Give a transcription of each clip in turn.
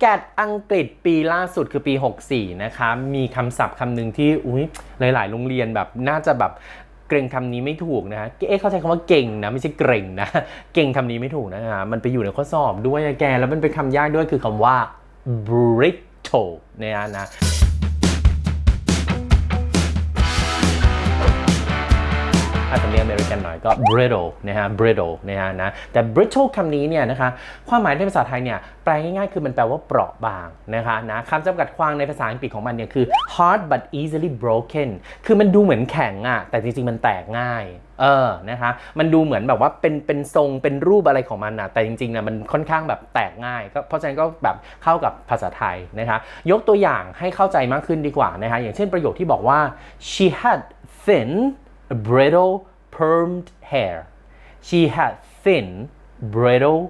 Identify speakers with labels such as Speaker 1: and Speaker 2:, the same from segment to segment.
Speaker 1: แกดอังกฤษปีล่าสุดคือปี 64 นะคะ มีคำศัพท์คำหนึ่งที่อุ้ยหลาย ๆ โรงเรียนแบบน่าจะแบบเกรงคำนี้ไม่ถูกนะเอ๊ะเข้าใจคำว่าเก่งนะไม่ใช่เกรงนะ เก่งคำนี้ไม่ถูกนะฮะมันไปอยู่ในข้อสอบด้วยนะแก แล้วมันเป็นคำยากด้วยคือคำว่า brittle เนี่ยนะ กันหน่อยก็ brittle นะฮะ brittle นะฮะนะแต่ brittle คำนี้เนี่ยนะคะความหมายในภาษาไทยเนี่ยแปลง่ายๆ คือมันแปลว่าเปราะบางนะคะนะคำจำกัดความในภาษาอังกฤษของมันเนี่ยคือ hard but easily broken คือมันดูเหมือนแข็งอะแต่จริงๆมันแตกง่ายเออ นะคะ มันดูเหมือนแบบว่าเป็น เป็นทรง เป็นรูปอะไรของมันนะแต่จริงๆนะมันค่อนข้างแบบแตกง่าย ก็เพราะฉะนั้นก็แบบเข้ากับภาษาไทยนะคะ ยกตัวอย่างให้เข้าใจมากขึ้นดีกว่านะคะ อย่างเช่นประโยคที่บอกว่า she had thin brittle permed hair she had thin brittle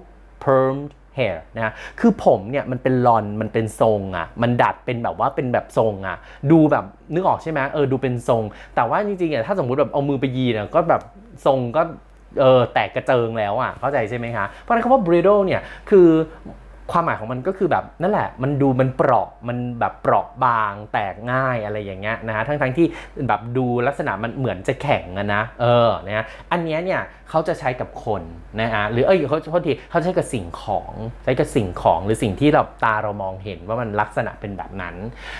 Speaker 1: permed hair นะคือผมเนี่ยมันเป็นลอนมันเป็นทรงอะ่ะ มันดัดเป็นแบบว่าเป็นแบบทรงอะ่ะ ดูแบบนึกออกใช่ไหมเออดูเป็นทรง แต่ว่าจริงๆอะถ้าสมมุติแบบเอามือไปยีเนี่ยก็แบบทรงก็เออแตกกระเจิงแล้วอะเข้าใจใช่ไหมคะ เพราะฉะนั้นคำว่า brittle เนี่ยคือ ความหมายของมันก็คือแบบนั่นแหละมันดูมันเปราะมันแบบเปราะบางแตกง่ายอะไรอย่างเงี้ยนะฮะทั้งทั้งๆที่แบบดูลักษณะมันเหมือนจะแข็งนะเออนะฮะอันนี้เนี่ยเขาจะใช้กับคนนะฮะหรือเอ้ยเขาโทษทีเขาใช้กับสิ่งของใช้กับสิ่งของหรือสิ่งที่เราตาเรามองเห็นว่ามันลักษณะเป็นแบบนั้น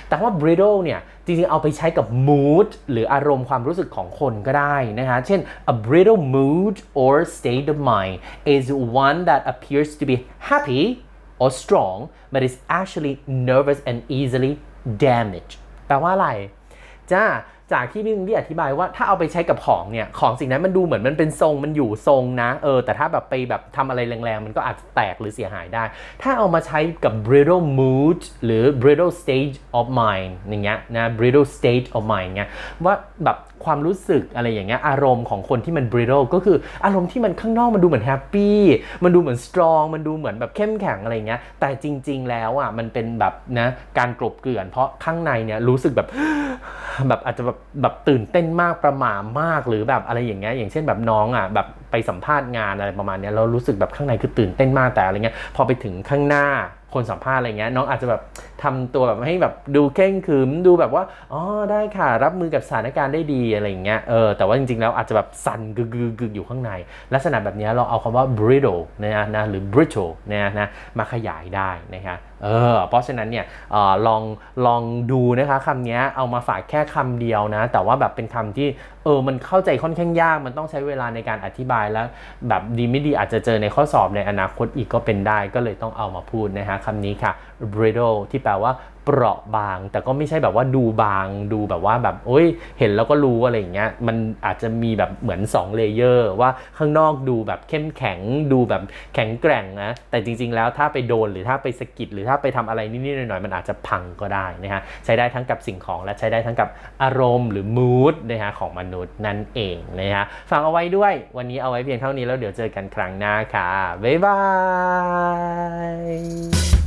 Speaker 1: แต่ว่า brittle เนี่ยจริงๆเอาไปใช้กับ mood หรืออารมณ์ความรู้สึกของคนก็ได้นะฮะเช่น a brittle mood or state of mind is one that appears to be happy or strong but is actually nervous and easily damaged แปลว่าอะไร จ้าจากที่พี่ที่อธิบายว่าถ้าเอาไปใช้กับของเนี่ยของสิ่งนั้นมันดูเหมือนมันเป็นทรงมันอยู่ทรงนะเออแต่ถ้าแบบไปแบบทำอะไรแรงๆ มันก็อาจแตกหรือเสียหายได้ ถ้าเอามาใช้กับ brittle mood หรือ brittle stage of mind อย่างเงี้ยนะ brittle state of mind เงี้ยว่าแบบความรู้สึกอะไรอย่างเงี้ยอารมณ์ของคนที่มัน brittle ก็คืออารมณ์ที่มันข้างนอกมันดูเหมือนแฮปปี้มันดูเหมือน strong มันดูเหมือนแบบเข้มแข็งอะไรเงี้ยแต่จริง ๆ แล้วอะมันเป็นแบบนะการกลบเกลื่อน เพราะข้างในเนี่ยรู้สึกแบบ แบบอาจจะแบบแบบตื่นเต้นมากประหม่ามากหรือแบบอะไรอย่างเงี้ยอย่างเช่นแบบน้องอะแบบ ไปสัมภาษณ์งานอะไรประมาณนี้เรารู้สึกแบบข้างในคือตื่นเต้นมากแต่อะไรเงี้ยพอไปถึงข้างหน้าคนสัมภาษณ์อะไรเงี้ยน้องอาจจะแบบทำตัวแบบให้แบบดูเข่งขรึมดูแบบว่าอ๋อได้ค่ะรับมือกับสถานการณ์ได้ดีอะไรอย่างเงี้ยเออแต่ว่าจริงๆแล้วอาจจะแบบสั่นกึกกึกอยู่ข้างใน ลักษณะแบบนี้เราเอาคำว่า brittle นะนะหรือ brittle นะนะมาขยายได้นะคะเออเพราะฉะนั้นเนี่ยออลองลองดูนะคะคำนี้เอามาฝากแค่คำเดียวนะ แต่ว่าแบบเป็นคำที่เออมันเข้าใจค่อนข้างยากมันต้องใช้เวลาในการอธิบายแล้ว แบบดีไม่ดีอาจจะเจอในข้อสอบในอนาคตอีกก็เป็นได้ ก็เลยต้องเอามาพูดนะฮะคำนี้ค่ะ brittle ที่แปลว่า เปราะบาง แต่ก็ไม่ใช่แบบว่าดูบางดูแบบว่าแบบโอ้ยเห็นแล้วก็รู้อะไรอย่างเงี้ยมันอาจจะมีแบบเหมือน 2 เลเยอร์ ว่าข้างนอกดูแบบเข้มแข็งดูแบบแข็งแกร่งนะแต่จริง ๆ แล้วถ้าไปโดนหรือถ้าไปสกิดหรือถ้าไปทำอะไรนิดๆหน่อยๆมันอาจจะพังก็ได้นะฮะใช้ได้ทั้งกับสิ่งของและใช้ได้ทั้งกับอารมณ์หรือ mood นะฮะของมนุษย์นั่นเองนะฮะฟังเอาไว้ด้วยวันนี้เอาไว้เพียงเท่านี้แล้วเดี๋ยวเจอกันครั้งหน้าค่ะบ๊ายบาย